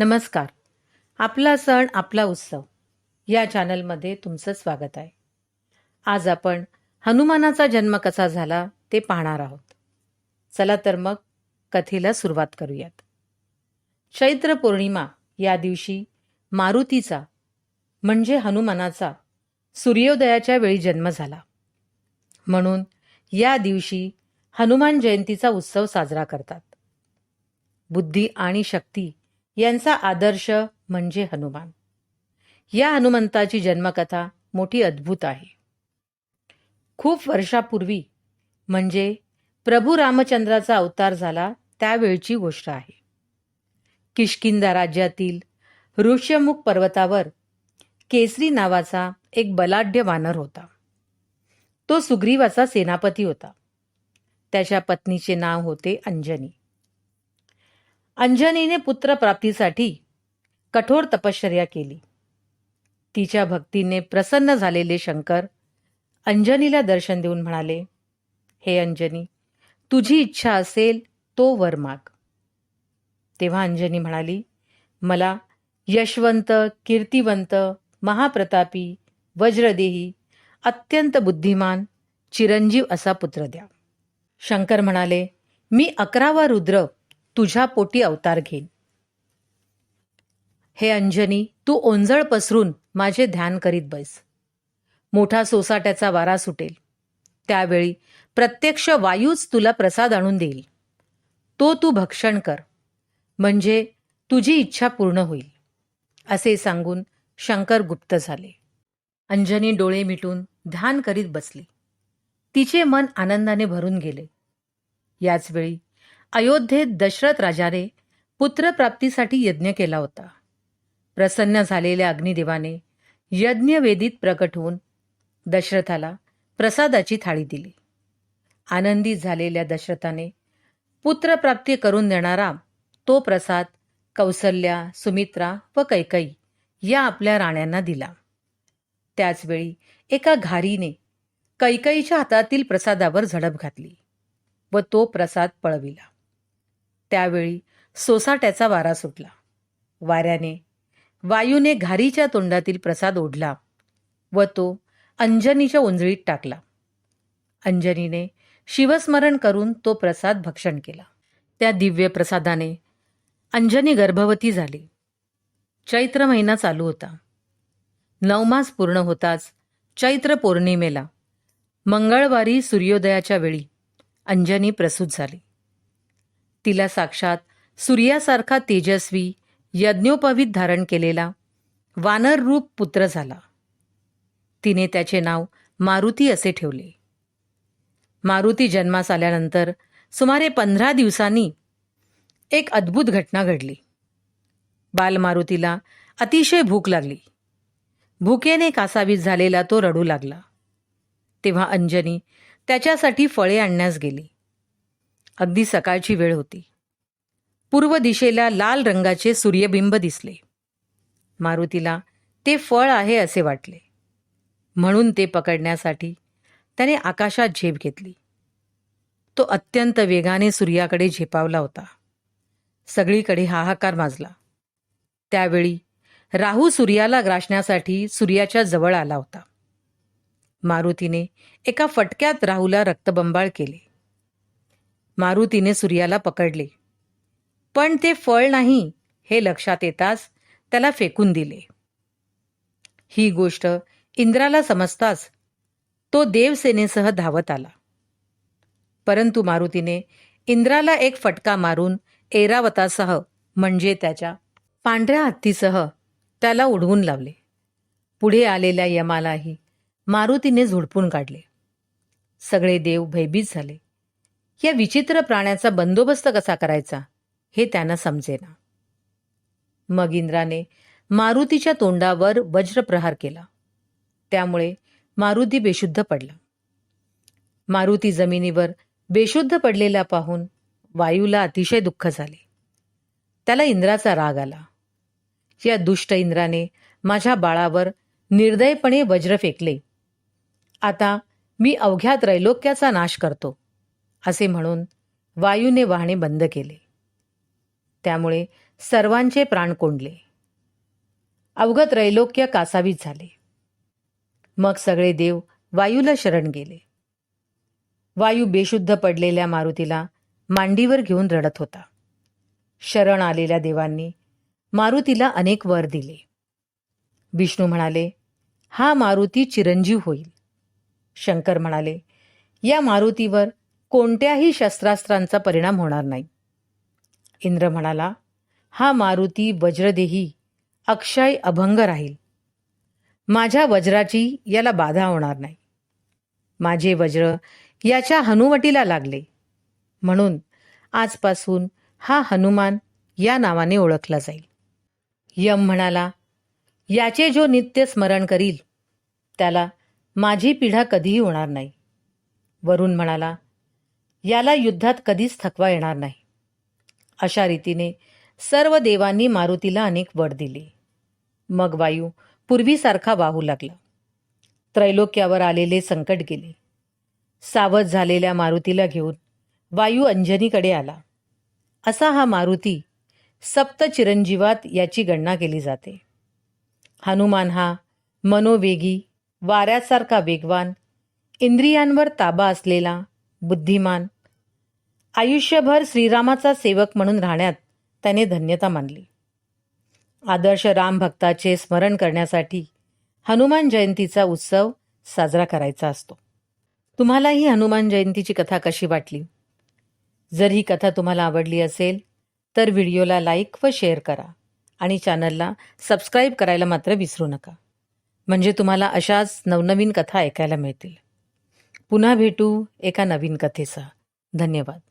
नमस्कार. आपला सण आपला उत्सव या चॅनलमध्ये तुमचं स्वागत आहे. आज आपण हनुमानाचा जन्म कसा झाला ते पाहणार आहोत. चला तर मग कथेला सुरुवात करूयात. चैत्र पौर्णिमा या दिवशी मारुतीचा म्हणजे हनुमानाचा सूर्योदयाच्या वेळी जन्म झाला. म्हणून या दिवशी हनुमान जयंतीचा उत्सव साजरा करतात. बुद्धी आणि शक्ती यांचा आदर्श म्हणजे हनुमान. या हनुमंताची जन्मकथा मोठी अद्भुत आहे. खूप वर्षापूर्वी म्हणजे प्रभू रामचंद्राचा अवतार झाला त्यावेळची गोष्ट आहे. किष्किंदा राज्यातील ऋष्यमुख पर्वतावर केसरी नावाचा एक बलाढ्य वानर होता. तो सुग्रीवाचा सेनापती होता. त्याच्या पत्नीचे नाव होते अंजनी. अंजनीने पुत्रप्राप्तीसाठी कठोर तपश्चर्या केली. तिच्या भक्तीने प्रसन्न झालेले शंकर अंजनीला दर्शन देऊन म्हणाले हे अंजनी तुझी इच्छा असेल तो वर माग. तेव्हा अंजनी म्हणाली मला यशवंत कीर्तिवंत महाप्रतापी वज्रदेही अत्यंत बुद्धिमान चिरंजीव असा पुत्र द्या. शंकर म्हणाले मी अकरावा रुद्र तुझ्या पोटी अवतार घेईन. हे अंजनी तू ओंजळ पसरून माझे ध्यान करीत बैस. मोठा सोसाट्याचा वारा सुटेल. त्यावेळी प्रत्यक्ष वायूच तुला प्रसाद आणून देईल. तो तू भक्षण कर. म्हणजे तुझी इच्छा पूर्ण होईल. असे सांगून शंकर गुप्त झाले. अंजनी डोळे मिटून ध्यान करीत बसली. तिचे मन आनंदाने भरून गेले. याचवेळी अयोध्येत दशरथ राजाने पुत्रप्राप्तीसाठी यज्ञ केला होता. प्रसन्न झालेल्या अग्निदेवाने यज्ञवेदीत प्रकट होऊन दशरथाला प्रसादाची थाळी दिली. आनंदी झालेल्या दशरथाने पुत्रप्राप्ती करून देणारा तो प्रसाद कौसल्या सुमित्रा व कैकई या आपल्या राण्यांना दिला. त्याचवेळी एका घारीने कैकईच्या हातातील प्रसादावर झडप घातली व तो प्रसाद पळविला. त्यावेळी सोसाट्याचा वारा सुटला. वाऱ्याने वायूने घारीच्या तोंडातील प्रसाद ओढला व तो अंजनीच्या उंजळीत टाकला. अंजनीने शिवस्मरण करून तो प्रसाद भक्षण केला. त्या दिव्य प्रसादाने अंजनी गर्भवती झाली. चैत्र महिना चालू होता. नवमास पूर्ण होताच चैत्र पौर्णिमेला मंगळवारी सूर्योदयाच्या वेळी अंजनी प्रसूत झाली. तिला साक्षात सूर्यासारखा तेजस्वी यज्ञोपवीत धारण केलेला वानर रूप पुत्र झाला. तिने त्याचे नाव मारुती असे ठेवले. मारुती जन्मास आल्यानंतर सुमारे पंधरा दिवसांनी एक अद्भुत घटना घडली. बालमारुतीला अतिशय भूक लागली. भुकेने कासावीस झालेला तो रडू लागला. तेव्हा अंजनी त्याच्यासाठी फळे आणण्यास गेली. अगदी सकाळची वेळ होती. पूर्व दिशेला लाल रंगाचे सूर्यबिंब दिसले. मारुतीला ते फळ आहे असे वाटले. म्हणून ते पकडण्यासाठी त्याने आकाशात झेप घेतली. तो अत्यंत वेगाने सूर्याकडे झेपावला होता. सगळीकडे हाहाकार माजला. त्यावेळी राहू सूर्याला ग्रासण्यासाठी सूर्याच्या जवळ आला होता. मारुतीने एका फटक्यात राहूला रक्तबंबाळ केले. मारुतीने सूर्याला पकडले. पण ते फळ नाही हे लक्षात येताच त्याला फेकून दिले. ही गोष्ट इंद्राला समजताच तो देवसेनेसह धावत आला. परंतु मारुतीने इंद्राला एक फटका मारून एरावतासह म्हणजे त्याच्या पांढऱ्या हत्तीसह त्याला उडवून लावले. पुढे आलेल्या यमालाही मारुतीने झोडपून काढले. सगळे देव भयभीत झाले. या विचित्र प्राण्याचा बंदोबस्त कसा करायचा? हे त्यांना समजेना. मग इंद्राने मारुतीच्या तोंडावर वज्रप्रहार केला. त्यामुळे मारुती बेशुद्ध पडला. मारुती जमिनीवर बेशुद्ध पडलेला पाहून वायूला अतिशय दुःख झाले. त्याला इंद्राचा राग आला. या दुष्ट इंद्राने माझ्या बाळावर निर्दयपणे वज्र फेकले. आता मी अवघ्या त्रैलोक्याचा नाश करतो. असे म्हणून वायूने वाहणे बंद केले. त्यामुळे सर्वांचे प्राण कोंडले. अवगत रैलोक्य कासावीत झाले. मग सगळे देव वायूला शरण गेले. वायू बेशुद्ध पडलेल्या मारुतीला मांडीवर घेऊन रडत होता. शरण आलेल्या देवांनी मारुतीला अनेक वर दिले. विष्णू म्हणाले हा मारुती चिरंजीव होईल. शंकर म्हणाले या मारुतीवर कोणत्याही शस्त्रास्त्रांचा परिणाम होणार नाही. इंद्र म्हणाला हा मारुती वज्रदेही अक्षय अभंग राहील. माझ्या वज्राची याला बाधा होणार नाही. माझे वज्र याच्या हनुवटीला लागले. म्हणून आजपासून हा हनुमान या नावाने ओळखला जाईल. यम म्हणाला याचे जो नित्य स्मरण करील त्याला माझी पिढा कधीही होणार नाही. वरुण म्हणाला याला युद्धात कधीच थकवा येणार नाही. अशा रीतीने सर्व देवांनी मारुतीला अनेक वर दिले. मग वायू पूर्वीसारखा वाहू लागला. त्रैलोक्यावर आलेले संकट गेले. सावध झालेल्या मारुतीला घेऊन वायू अंजनीकडे आला. असा हा मारुती सप्त चिरंजीवात याची गणना केली जाते. हनुमान हा मनोवेगी वाऱ्यासारखा वेगवान इंद्रियांवर ताबा असलेला बुद्धिमान. आयुष्यभर श्रीरामाचा सेवक म्हणून राहण्यात त्याने धन्यता मानली. आदर्श राम भक्ताचे स्मरण करण्यासाठी हनुमान जयंतीचा उत्सव साजरा करायचा असतो. तुम्हाला ही हनुमान जयंतीची कथा कशी वाटली? जर ही कथा तुम्हाला आवडली असेल तर व्हिडिओला लाईक व शेअर करा आणि चॅनलला सबस्क्राईब करायला मात्र विसरू नका. म्हणजे तुम्हाला अशाच नवनवीन कथा ऐकायला मिळतील. पुन्हा भेटू एका नवीन कथेसह. धन्यवाद.